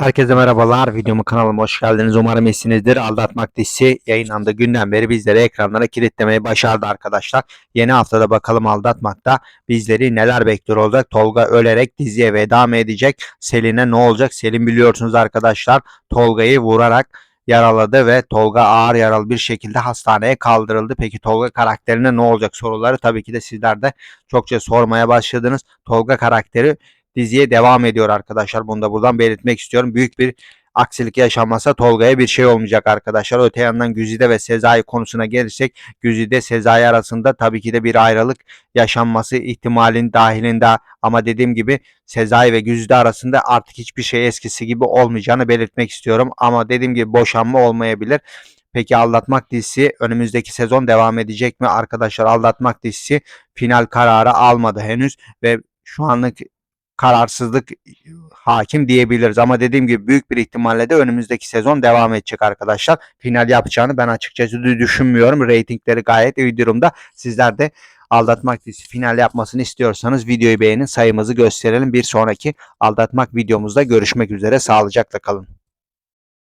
Herkese merhabalar. Videomu kanalıma hoş geldiniz. Umarım iyisinizdir. Aldatmak dizisi yayınlandığı günden beri bizleri ekranlara kilitlemeyi başardı arkadaşlar. Yeni haftada bakalım Aldatmak'ta bizleri neler bekliyor olacak. Tolga ölerek diziye veda mı edecek? Selin'e ne olacak? Selin biliyorsunuz arkadaşlar Tolga'yı vurarak yaraladı ve Tolga ağır yaralı bir şekilde hastaneye kaldırıldı. Peki Tolga karakterine ne olacak soruları tabii ki de sizler de çokça sormaya başladınız. Tolga karakteri diziye devam ediyor arkadaşlar. Bunu da buradan belirtmek istiyorum. Büyük bir aksilik yaşanmasa Tolga'ya bir şey olmayacak arkadaşlar. Öte yandan Güzide ve Sezai konusuna gelirsek Güzide Sezai arasında tabii ki de bir ayrılık yaşanması ihtimalin dahilinde ama dediğim gibi Sezai ve Güzide arasında artık hiçbir şey eskisi gibi olmayacağını belirtmek istiyorum. Ama dediğim gibi boşanma olmayabilir. Peki Aldatmak dizisi önümüzdeki sezon devam edecek mi? Arkadaşlar Aldatmak dizisi final kararı almadı henüz ve şu anlık kararsızlık hakim diyebiliriz. Ama dediğim gibi büyük bir ihtimalle de önümüzdeki sezon devam edecek arkadaşlar. Final yapacağını ben açıkçası dü- düşünmüyorum. Ratingleri gayet iyi durumda. Sizler de Aldatmak dizisi final yapmasını istiyorsanız videoyu beğenin sayımızı gösterelim. Bir sonraki Aldatmak videomuzda görüşmek üzere. Sağlıcakla kalın.